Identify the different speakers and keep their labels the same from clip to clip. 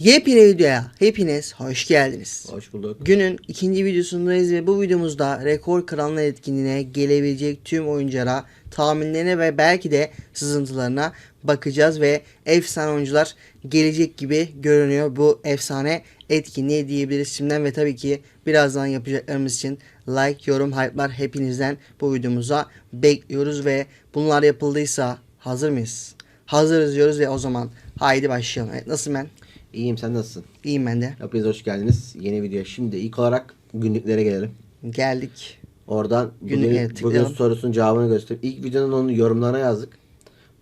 Speaker 1: Yepyeni videoya hepiniz hoş geldiniz.
Speaker 2: Hoş bulduk.
Speaker 1: Günün ikinci videosundayız ve bu videomuzda rekor kıranlar etkinliğine gelebilecek tüm oyunculara tahminlerine ve belki de sızıntılarına bakacağız ve efsane oyuncular gelecek gibi görünüyor bu efsane etkinliği diyebiliriz şimdiden ve tabii ki birazdan yapacaklarımız için like, yorum, hype'lar hepinizden bu videomuza bekliyoruz ve bunlar yapıldıysa hazır mıyız? Hazırız diyoruz ve o zaman haydi başlayalım. Evet, nasılsın ben?
Speaker 2: İyiyim sen nasılsın?
Speaker 1: İyiyim ben de.
Speaker 2: Hepiniz hoş geldiniz. Yeni video. Şimdi ilk olarak günlüklere gelelim.
Speaker 1: Geldik.
Speaker 2: Oradan
Speaker 1: Günlük,
Speaker 2: bugün,
Speaker 1: evet,
Speaker 2: bugün
Speaker 1: tıklayalım.
Speaker 2: sorusunun cevabını göstereyim. İlk videonun onun yorumlarına yazdık.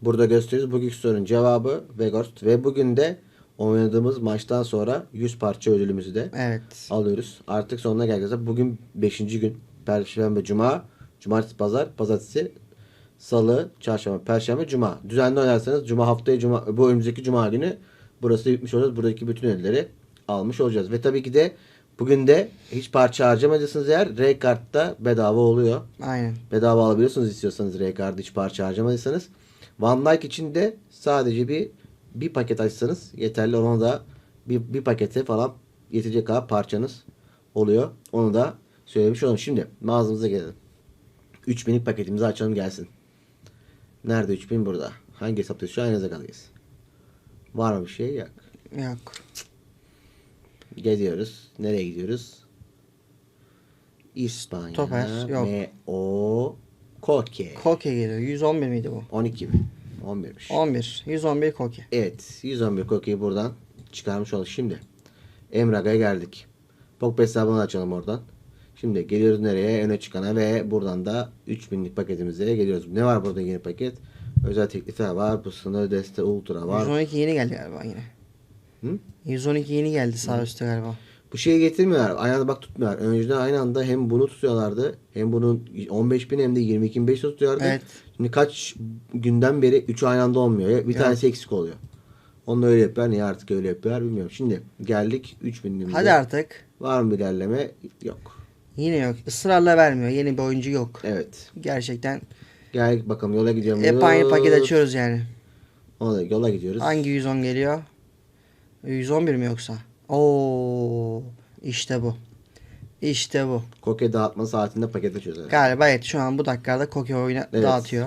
Speaker 2: Burada gösteriyoruz. Bugünkü sorunun cevabı Vegorst ve bugün de oynadığımız maçtan sonra 100 parça ödülümüzü de
Speaker 1: Evet.
Speaker 2: alıyoruz. Artık sonuna geleceğiz. Bugün 5. gün. Perşembe, Cuma, Cumartesi, Pazar, Pazartesi, Salı, Çarşamba, Perşembe, Cuma. Düzenli oynarsanız Cuma haftaya Cuma bu önümüzdeki Cuma günü burası bitmiş olacağız. Buradaki bütün ödülleri almış olacağız. Ve tabii ki de bugün de hiç parça harcamadıysanız eğer R kartta bedava oluyor.
Speaker 1: Aynen.
Speaker 2: Bedava alabiliyorsunuz istiyorsanız R kartı hiç parça harcamadıysanız. One Like için de sadece bir bir paket açsanız yeterli. Ona da bir, bir pakete falan yetecek kadar parçanız oluyor. Onu da söylemiş olalım. Şimdi mağazamıza gelelim. 3000'lik paketimizi açalım gelsin. Nerede 3000? Burada. Hangi hesaptayız? Şu an Enezaka'dayız. Var bir şey? Yok.
Speaker 1: Yok.
Speaker 2: Geziyoruz. Nereye gidiyoruz? İspanya.
Speaker 1: Toper, yok.
Speaker 2: M O Koke.
Speaker 1: Koke geliyor. 111 miydi bu?
Speaker 2: 12 mi? 11'miş.
Speaker 1: 11. 111 Koke.
Speaker 2: Evet. 111 Koke'yi buradan çıkarmış olduk. Şimdi Emraga'ya geldik. Pogba hesabını açalım oradan. Şimdi geliyoruz nereye? Öne çıkana ve buradan da 3000'lik paketimize geliyoruz. Ne var burada yeni paket? Özel teklifler var. Bu sınır deste ultra var.
Speaker 1: 112 yeni geldi galiba yine.
Speaker 2: Hı?
Speaker 1: 112 yeni geldi sağ üstte galiba.
Speaker 2: Bu şeyi getirmiyorlar. Aynı anda bak tutmuyorlar. Önceden aynı anda hem bunu tutuyorlardı. Hem bunun 15 bin hem de 22 500 tutuyorlardı.
Speaker 1: Evet.
Speaker 2: Şimdi kaç günden beri 3 aynı anda olmuyor. Bir
Speaker 1: Evet.
Speaker 2: tanesi eksik oluyor. Onu öyle yapıyorlar. Niye artık öyle yapıyorlar bilmiyorum. Şimdi geldik 3000'imize.
Speaker 1: Hadi artık.
Speaker 2: Var mı ilerleme? Yok.
Speaker 1: Yine yok. Israrla vermiyor. Yeni bir oyuncu yok.
Speaker 2: Evet.
Speaker 1: Gerçekten
Speaker 2: Geldik bakalım yola gidiyorum.
Speaker 1: hep aynı paket açıyoruz yani.
Speaker 2: Da yola gidiyoruz.
Speaker 1: Hangi 110 geliyor? 111 mi yoksa? Oo, işte bu. İşte bu.
Speaker 2: Koke dağıtma saatinde paket açıyoruz. herhalde.
Speaker 1: Galiba evet şu an bu dakikada Koke oyuna
Speaker 2: Evet.
Speaker 1: dağıtıyor.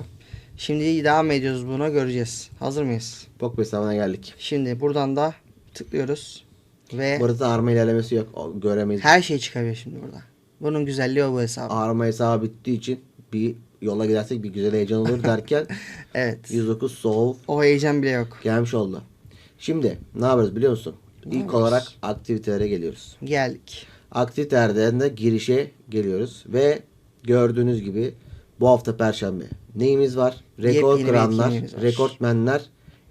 Speaker 1: Şimdi devam ediyoruz buna göreceğiz. Hazır mıyız?
Speaker 2: Pogba hesabına geldik.
Speaker 1: Şimdi buradan da tıklıyoruz. Ve
Speaker 2: Burada arma ilerlemesi yok. Göremeyiz.
Speaker 1: her şey çıkabiliyor şimdi burada. Bunun güzelliği o bu hesabı.
Speaker 2: Arma hesabı bittiği için bir yola gidersek bir güzel heyecan olur derken
Speaker 1: Evet.
Speaker 2: 109 Soul
Speaker 1: O heyecan bile yok.
Speaker 2: gelmiş oldu. Şimdi ne yapıyoruz biliyor musun? İlk
Speaker 1: yapıyoruz?
Speaker 2: olarak aktivitelere geliyoruz.
Speaker 1: Geldik.
Speaker 2: Aktivitelerden de girişe geliyoruz ve gördüğünüz gibi bu hafta perşembe neyimiz var? Rekor
Speaker 1: Yepyeni
Speaker 2: kıranlar, rekortmenler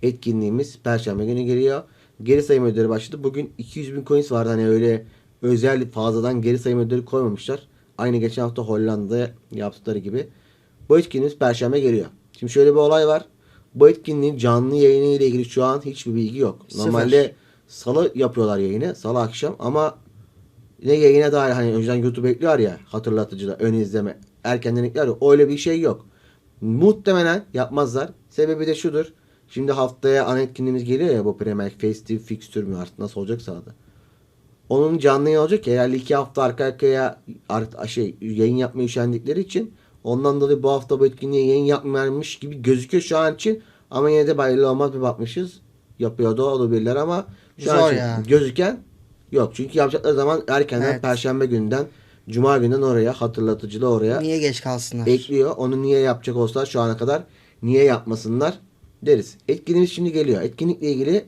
Speaker 2: etkinliğimiz perşembe günü geliyor. Geri sayım ödülleri başladı. Bugün 200 bin coins vardı. Hani öyle özel fazladan geri sayım ödülleri koymamışlar. Aynı geçen hafta Hollanda'da yaptıkları gibi. Bu etkinliğimiz perşembe geliyor. Şimdi şöyle bir olay var. Bu etkinliğin canlı yayını ile ilgili şu an hiçbir bilgi yok.
Speaker 1: Sıfır.
Speaker 2: Normalde salı yapıyorlar yayını. Salı akşam ama ne yayına dair hani önceden YouTube ekliyor ya hatırlatıcıda ön izleme erkenden ekliyor ya öyle bir şey yok. Muhtemelen yapmazlar. Sebebi de şudur. Şimdi haftaya ana etkinliğimiz geliyor ya bu Premier Festive Fixture mü artık nasıl olacaksa adı. Onun canlı yayın olacak ya herhalde iki hafta arka arkaya art- şey yayın yapmaya üşendikleri için ondan dolayı bu hafta bu etkinliğe yayın yapmamış gibi gözüküyor şu an için ama yine de belli olmaz bir bakmışız. Yapıyordu olabilirler ama şu
Speaker 1: Zor
Speaker 2: an için
Speaker 1: ya.
Speaker 2: gözüken yok. Çünkü yapacakları zaman erkenden
Speaker 1: Evet.
Speaker 2: perşembe günden cuma günden oraya hatırlatıcılı oraya
Speaker 1: Niye geç kalsınlar?
Speaker 2: ekliyor. Onu niye yapacak olsalar şu ana kadar niye yapmasınlar deriz. Etkinliğimiz şimdi geliyor. Etkinlikle ilgili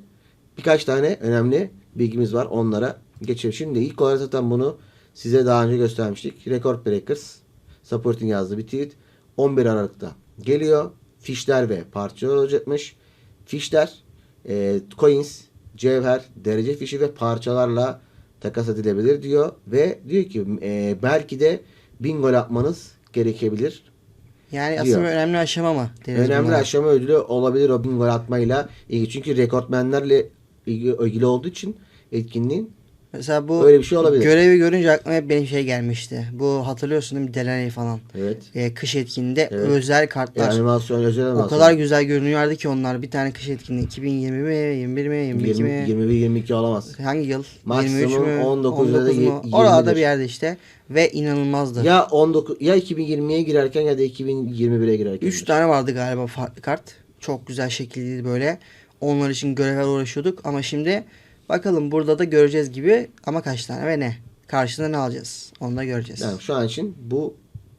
Speaker 2: birkaç tane önemli bilgimiz var. Onlara geçelim. Şimdi ilk olarak zaten bunu size daha önce göstermiştik. Record Breakers Supporting yazdığı bir tweet. 11 Aralık'ta geliyor. Fişler ve parçalar olacakmış. Fişler e, coins, cevher, derece fişi ve parçalarla takas edilebilir diyor. Ve diyor ki e, belki de 1000 gol atmanız gerekebilir.
Speaker 1: Yani
Speaker 2: diyor.
Speaker 1: aslında önemli aşama mı? deriz
Speaker 2: Önemli
Speaker 1: bunlara?
Speaker 2: aşama ödülü olabilir o 1000 gol atmayla ilgili. Çünkü rekortmenlerle ilgili olduğu için etkinliğin
Speaker 1: Mesela bu
Speaker 2: Öyle bir şey olabilir.
Speaker 1: görevi görünce aklıma hep benim şey gelmişti. Bu hatırlıyorsun değil mi? Delaney falan.
Speaker 2: Evet.
Speaker 1: Ee, kış etkinliğinde
Speaker 2: Evet.
Speaker 1: özel kartlar.
Speaker 2: animasyon özel
Speaker 1: o
Speaker 2: animasyon.
Speaker 1: kadar güzel görünüyordu ki onlar. Bir tane kış etkinliği 2020 mi, 21 mi, 22 mi?
Speaker 2: 20, 21 22 olamaz.
Speaker 1: Hangi yıl?
Speaker 2: Maksimum
Speaker 1: 23 mü?
Speaker 2: 19 ya da
Speaker 1: 19 mu?
Speaker 2: 20'dir.
Speaker 1: Orada bir yerde işte. Ve inanılmazdı.
Speaker 2: Ya 19 ya 2020'ye girerken ya da 2021'e girerken.
Speaker 1: 3 tane vardı galiba farklı kart. Çok güzel şekilliydi böyle. Onlar için görevler uğraşıyorduk ama şimdi bakalım burada da göreceğiz gibi ama kaç tane ve ne? Karşında ne alacağız? Onu da göreceğiz.
Speaker 2: Yani şu an için bu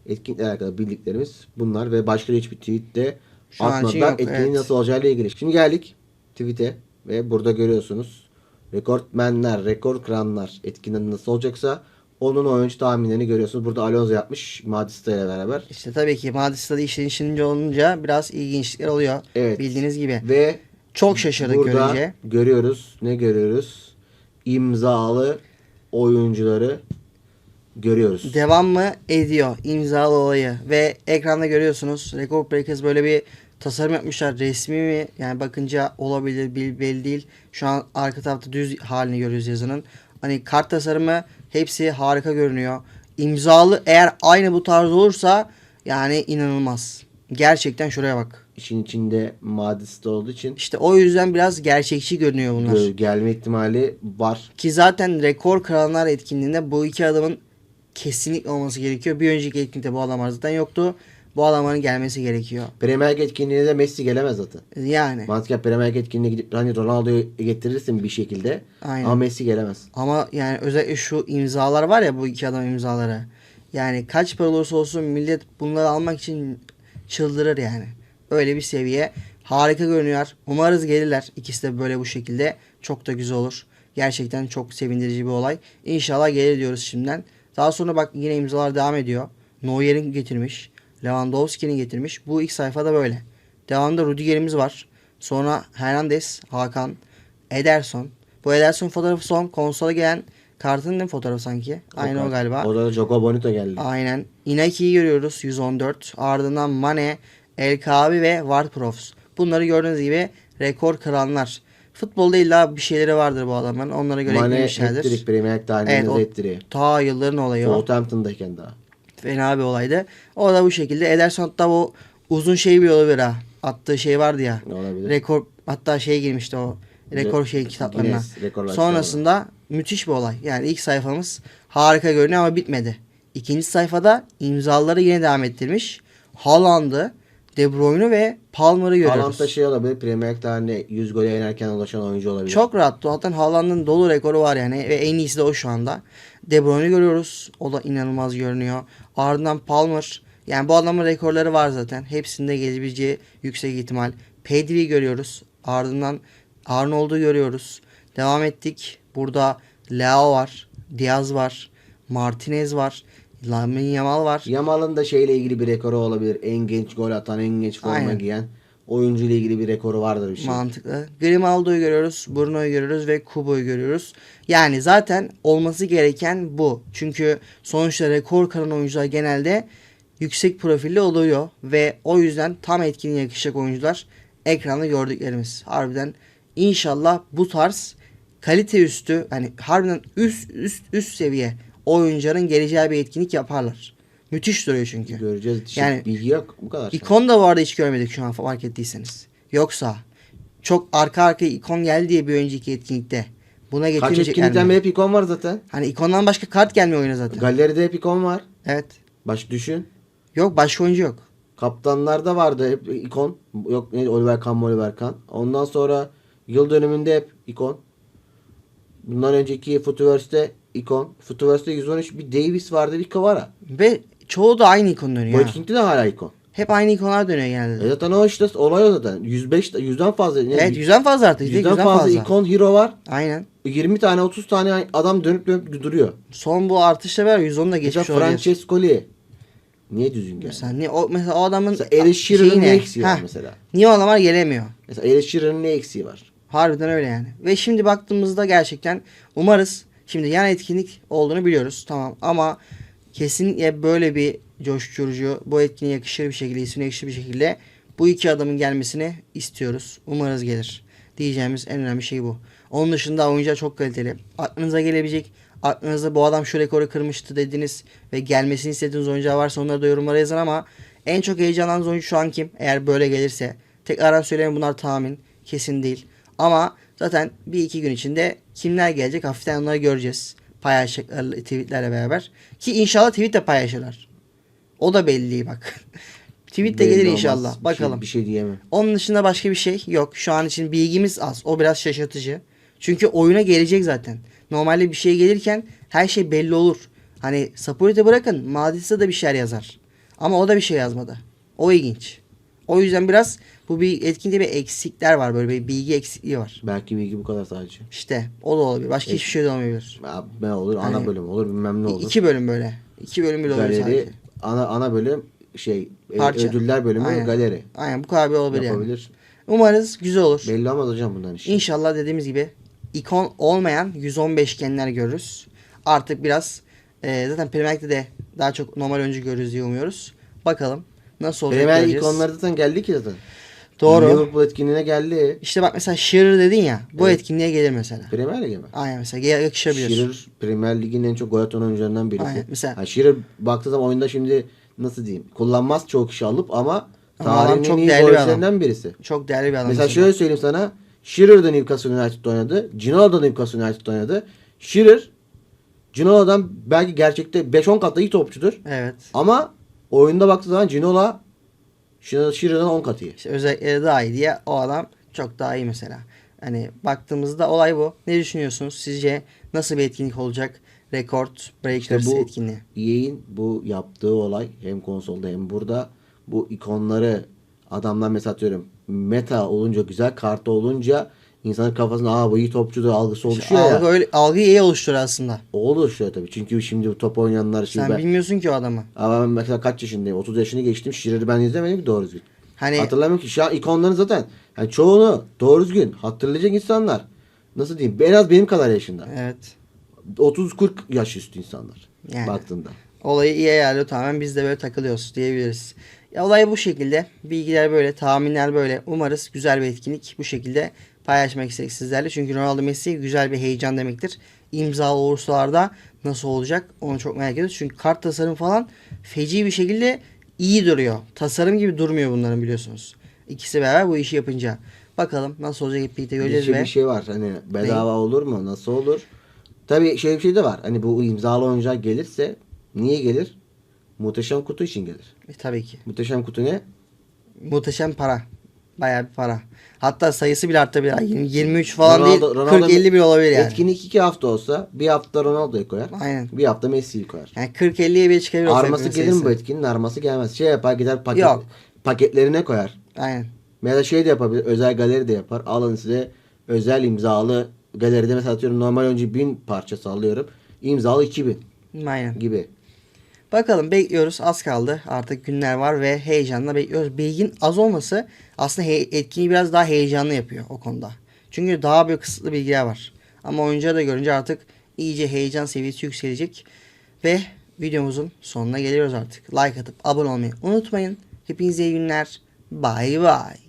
Speaker 2: etkinlikle alakalı bildiklerimiz bunlar ve başka hiçbir tweet de
Speaker 1: Şu an için
Speaker 2: atmadılar.
Speaker 1: yok,
Speaker 2: Etkinliğin
Speaker 1: evet.
Speaker 2: nasıl olacağıyla ilgili. Şimdi geldik tweet'e ve burada görüyorsunuz. Rekortmenler, rekor kıranlar etkinliğinde nasıl olacaksa onun oyuncu tahminlerini görüyorsunuz. Burada Alonso yapmış Madista ile beraber.
Speaker 1: İşte tabii ki Madrid'de işin içince olunca biraz ilginçlikler oluyor.
Speaker 2: Evet.
Speaker 1: Bildiğiniz gibi.
Speaker 2: Ve
Speaker 1: Çok şaşırdık
Speaker 2: burada
Speaker 1: görünce.
Speaker 2: görüyoruz. Ne görüyoruz? İmzalı oyuncuları görüyoruz.
Speaker 1: Devam mı? Ediyor imzalı olayı. Ve ekranda görüyorsunuz. Record Breakers böyle bir tasarım yapmışlar. Resmi mi? Yani bakınca olabilir bil- belli değil. Şu an arka tarafta düz halini görüyoruz yazının. Hani kart tasarımı hepsi harika görünüyor. İmzalı eğer aynı bu tarz olursa yani inanılmaz. Gerçekten şuraya bak
Speaker 2: İşin içinde Madista olduğu için
Speaker 1: işte o yüzden biraz gerçekçi görünüyor bunlar
Speaker 2: gö- gelme ihtimali var.
Speaker 1: ki zaten rekor kıranlar etkinliğinde bu iki adamın kesinlikle olması gerekiyor bir önceki etkinlikte bu adamlar zaten yoktu bu adamların gelmesi gerekiyor
Speaker 2: Premier Lig etkinliğine de Messi gelemez zaten.
Speaker 1: Yani
Speaker 2: Mantıken Premier Lig etkinliğine gidip hani Ronaldo'yu getirirsin bir şekilde
Speaker 1: Aynen.
Speaker 2: ama Messi gelemez.
Speaker 1: ama yani özellikle şu imzalar var ya bu iki adam imzaları. Yani kaç para olursa olsun millet bunları almak için çıldırır yani. Öyle bir seviye. Harika görünüyor. Umarız gelirler. İkisi de böyle bu şekilde. Çok da güzel olur. Gerçekten çok sevindirici bir olay. İnşallah gelir diyoruz şimdiden. Daha sonra bak yine imzalar devam ediyor. Neuer'in getirmiş. Lewandowski'nin getirmiş. Bu ilk sayfada böyle. Devamında Rudiger'imiz var. Sonra Hernandez, Hakan, Ederson. Bu Ederson fotoğrafı son konsola gelen kartın değil fotoğrafı sanki? Aynı o
Speaker 2: kart.
Speaker 1: galiba.
Speaker 2: O da Joko Bonito geldi.
Speaker 1: Aynen. Inaki'yi görüyoruz 114. Ardından Mane, El Kabi ve Ward-Prowse. Bunları gördüğünüz gibi rekor kıranlar. Futbolda illa bir şeyleri vardır bu adamların. Onlara göre
Speaker 2: Mane
Speaker 1: eklemişlerdir.
Speaker 2: hat-trick Premier tarihinde
Speaker 1: Evet, o-. Ta yılların olayı o.
Speaker 2: Southampton'dayken daha.
Speaker 1: Fena bir olaydı. O da bu şekilde. Ederson hatta bu uzun şey bir olabilir ha. Attığı şey vardı ya.
Speaker 2: Olabilir?
Speaker 1: Rekor hatta şey girmişti o. Rekor
Speaker 2: Re-
Speaker 1: şey kitaplarına.
Speaker 2: Guinness
Speaker 1: Sonrasında müthiş bir olay. Yani ilk sayfamız harika görünüyor ama bitmedi. İkinci sayfada imzaları yine devam ettirmiş. Haaland'ı, De Bruyne ve Palmer'ı görüyoruz.
Speaker 2: Haaland da şey olabilir. Premier Lig tarihinde 100 gole yenerken ulaşan oyuncu olabilir.
Speaker 1: Çok rahat. Zaten Haaland'ın dolu rekoru var yani ve en iyisi de o şu anda. De Bruyne'ü görüyoruz. O da inanılmaz görünüyor. Ardından Palmer. Yani bu adamın rekorları var zaten. Hepsinde gelebileceği yüksek ihtimal. Pedri'yi görüyoruz. Ardından Arnold'u görüyoruz. Devam ettik. Burada Leo var. Diaz var. Martinez var. Lamine Yamal var.
Speaker 2: Yamal'ın da şeyle ilgili bir rekoru olabilir. En genç gol atan, en genç forma
Speaker 1: Aynen.
Speaker 2: giyen oyuncu ile ilgili bir rekoru vardır bir şey.
Speaker 1: Mantıklı. Grimaldo'yu görüyoruz, Bruno'yu görüyoruz ve Kubo'yu görüyoruz. Yani zaten olması gereken bu. Çünkü sonuçta rekor kıran oyuncular genelde yüksek profilli oluyor ve o yüzden tam etkinliğe yakışacak oyuncular ekranda gördüklerimiz. Harbiden inşallah bu tarz kalite üstü hani harbiden üst üst üst seviye oyuncuların geleceği bir etkinlik yaparlar. Müthiş duruyor çünkü.
Speaker 2: Göreceğiz.
Speaker 1: Yani-
Speaker 2: Yani, bilgi yok. Bu kadar.
Speaker 1: İkon da arada hiç görmedik şu an fark ettiyseniz. Yoksa çok arka arkaya ikon geldi diye bir önceki etkinlikte. Buna
Speaker 2: Kaç
Speaker 1: getirmeyecekler
Speaker 2: etkinlikten beri hep ikon var zaten.
Speaker 1: Hani ikondan başka kart gelmiyor oyuna zaten.
Speaker 2: Galeride hep ikon var.
Speaker 1: evet.
Speaker 2: Baş düşün.
Speaker 1: Yok başka oyuncu yok.
Speaker 2: Kaptanlarda vardı hep ikon. Yok ne Oliver Kahn, Oliver Kahn. Ondan sonra yıl dönümünde hep ikon. Bundan önceki Footiverse'de ikon. Footiverse'de 113 bir Davis vardı bir Kavara.
Speaker 1: Ve çoğu da aynı ikon dönüyor. ha.
Speaker 2: etkinlikte de hala ikon.
Speaker 1: Hep aynı ikonlar dönüyor
Speaker 2: E
Speaker 1: genelde.
Speaker 2: zaten o işte olay o zaten. 105 yüzden fazla. ne-
Speaker 1: Evet yüzden fazla artık.
Speaker 2: yüzden,
Speaker 1: Yüzden,
Speaker 2: fazla,
Speaker 1: fazla.
Speaker 2: ikon hero var.
Speaker 1: Aynen.
Speaker 2: 20 tane 30 tane adam dönüp dönüp duruyor.
Speaker 1: Son bu artışla beraber 110 da geçmiş olabilir.
Speaker 2: Francescoli. Niye düzgün geldi?
Speaker 1: Mesela, ne, o, mesela o adamın
Speaker 2: Mesela Eric ne eksiği var mesela?
Speaker 1: Niye o adamlar gelemiyor?
Speaker 2: Mesela Eric ne eksiği var?
Speaker 1: Harbiden öyle yani. Ve şimdi baktığımızda gerçekten umarız şimdi yan etkinlik olduğunu biliyoruz tamam ama kesinlikle böyle bir coşturucu bu etkinliğe yakışır bir şekilde ismine yakışır bir şekilde bu iki adamın gelmesini istiyoruz. Umarız gelir. Diyeceğimiz en önemli şey bu. Onun dışında oyuncular çok kaliteli. Aklınıza gelebilecek, aklınızda bu adam şu rekoru kırmıştı dediniz ve gelmesini istediğiniz oyuncular varsa onları da yorumlara yazın ama en çok heyecanlandığınız oyuncu şu an kim? Eğer böyle gelirse. Tekrardan söyleyeyim bunlar tahmin. Kesin değil. Ama zaten bir iki gün içinde kimler gelecek hafiften onları göreceğiz. Paylaşacakları tweetlerle beraber. Ki inşallah tweet de paylaşırlar. O da belli bak. tweet de
Speaker 2: Belli
Speaker 1: gelir
Speaker 2: olmaz.
Speaker 1: inşallah.
Speaker 2: Bir şey-
Speaker 1: Bakalım.
Speaker 2: bir şey diyemem.
Speaker 1: Onun dışında başka bir şey yok. Şu an için bilgimiz az. O biraz şaşırtıcı. Çünkü oyuna gelecek zaten. Normalde bir şey gelirken her şey belli olur. Hani Saporite bırakın. Madrid'de de bir şeyler yazar. Ama o da bir şey yazmadı. O ilginç. O yüzden biraz bu bir etkinlikte bir eksikler var. Böyle bir bilgi eksikliği var.
Speaker 2: Belki bilgi bu kadar sadece.
Speaker 1: İşte o da olabilir. Başka hiçbir şey de olmayabilir.
Speaker 2: Ya, Ne olur? Ana
Speaker 1: Hani-
Speaker 2: bölüm olur. Bilmem ne olur.
Speaker 1: İki bölüm böyle. İki bölüm bile olabilir sadece.
Speaker 2: galeri ana ana bölüm şey e,
Speaker 1: Parça.
Speaker 2: ödüller bölümü
Speaker 1: Aynen.
Speaker 2: galeri
Speaker 1: Aynen bu kadar bir olabilir yani.
Speaker 2: yapabilir.
Speaker 1: Umarız güzel olur.
Speaker 2: Belli olmaz hocam bundan işte.
Speaker 1: İnşallah dediğimiz gibi ikon olmayan 115 genler görürüz. Artık biraz e, zaten Premier Lig'de de daha çok normal oyuncu görürüz diye umuyoruz. Bakalım nasıl olacak
Speaker 2: Premier
Speaker 1: göreceğiz.
Speaker 2: ikonları zaten geldi ki zaten.
Speaker 1: Doğru.
Speaker 2: Liverpool etkinliğine geldi.
Speaker 1: İşte bak mesela Shearer dedin ya bu
Speaker 2: Evet.
Speaker 1: etkinliğe gelir mesela.
Speaker 2: Premier Lig'e mi?
Speaker 1: Aynen mesela gel- yakışabilir.
Speaker 2: Shearer Premier Lig'in en çok gol atan oyuncularından birisi.
Speaker 1: Aynen, mesela-
Speaker 2: Ha, Shearer baktığı zaman oyunda şimdi nasıl diyeyim kullanmaz çok kişi alıp ama
Speaker 1: Ama adam
Speaker 2: tarihin
Speaker 1: çok
Speaker 2: en iyi
Speaker 1: değerli bir adam.
Speaker 2: golcülerinden birisi.
Speaker 1: Çok değerli bir adam.
Speaker 2: Mesela şöyle söyleyeyim sana. Shearer da Newcastle United'da oynadı. Ginola da Newcastle United'da oynadı. Shearer Ginola'dan belki gerçekte 5-10 kat da iyi topçudur.
Speaker 1: Evet.
Speaker 2: Ama oyunda baktığı zaman Ginola Shearer'dan 10 kat iyi.
Speaker 1: İşte özellikleri daha iyi diye o adam çok daha iyi mesela. Hani baktığımızda olay bu. Ne düşünüyorsunuz? Sizce nasıl bir etkinlik olacak? Record Breakers
Speaker 2: İşte bu-
Speaker 1: etkinliği.
Speaker 2: EA'in bu yaptığı olay hem konsolda hem burada bu ikonları adamlar mesela atıyorum meta olunca güzel kartı olunca insanın kafasında aa bu iyi topçudur algısı oluşuyor
Speaker 1: algı,
Speaker 2: ya.
Speaker 1: öyle, algıyı iyi oluşturur aslında.
Speaker 2: O oluşuyor tabii. Çünkü şimdi bu top oynayanlar şimdi
Speaker 1: Sen
Speaker 2: ben,
Speaker 1: bilmiyorsun ki o adamı.
Speaker 2: Ama ben mesela kaç yaşındayım? 30 yaşını geçtim. Shearer'ı ben izlemedim ki doğru düzgün.
Speaker 1: Hani
Speaker 2: Hatırlamıyorum ki şu an ikonların zaten yani çoğunu doğru düzgün hatırlayacak insanlar. Nasıl diyeyim? En az benim kadar yaşında.
Speaker 1: evet.
Speaker 2: 30-40 yaş üstü insanlar.
Speaker 1: Yani.
Speaker 2: Baktığında.
Speaker 1: Olayı iyi ayarlıyor tamamen biz de böyle takılıyoruz diyebiliriz. Ya olay bu şekilde. Bilgiler böyle, tahminler böyle. Umarız güzel bir etkinlik bu şekilde paylaşmak istedik sizlerle. Çünkü Ronaldo Messi güzel bir heyecan demektir. İmzalı olursalarda nasıl olacak onu çok merak ediyoruz. Çünkü kart tasarım falan feci bir şekilde iyi duruyor. Tasarım gibi durmuyor bunların biliyorsunuz. İkisi beraber bu işi yapınca. Bakalım nasıl olacak hep birlikte
Speaker 2: Bir
Speaker 1: göreceğiz
Speaker 2: şey,
Speaker 1: ve
Speaker 2: bir şey var. Hani bedava olur mu? Nasıl olur? Tabii şöyle bir şey de var. Hani bu imzalı oyuncağı gelirse niye gelir? Muhteşem kutu için gelir.
Speaker 1: E, tabii ki.
Speaker 2: Muhteşem kutu ne?
Speaker 1: Muhteşem para. Bayağı bir para. Hatta sayısı bile artabilir. Yani 23 falan
Speaker 2: Ronaldo-
Speaker 1: değil.
Speaker 2: Ronaldo-
Speaker 1: 40-50 bile olabilir yani.
Speaker 2: Etkinlik iki hafta olsa bir hafta Ronaldo'yu koyar.
Speaker 1: Aynen.
Speaker 2: Bir hafta Messi'yi koyar.
Speaker 1: Yani 40-50'ye bile çıkabilir.
Speaker 2: Arması gelir mi bu
Speaker 1: sayısı.
Speaker 2: etkinin? Arması gelmez. Şey yapar gider paket,
Speaker 1: Yok.
Speaker 2: paketlerine koyar.
Speaker 1: Aynen.
Speaker 2: Ya da şey de yapabilir. Özel galeri de yapar. Alın size özel imzalı galeride mesela atıyorum normal önce 1000 parça sallıyorum. İmzalı 2000
Speaker 1: Aynen.
Speaker 2: gibi.
Speaker 1: Bakalım bekliyoruz. Az kaldı. Artık günler var ve heyecanla bekliyoruz. Bilgin az olması aslında etkinliği biraz daha heyecanlı yapıyor o konuda. Çünkü daha böyle kısıtlı bilgiler var. Ama oyuncuları da görünce artık iyice heyecan seviyesi yükselecek. Ve videomuzun sonuna geliyoruz artık. Like atıp abone olmayı unutmayın. Hepinize iyi günler. Bye bye.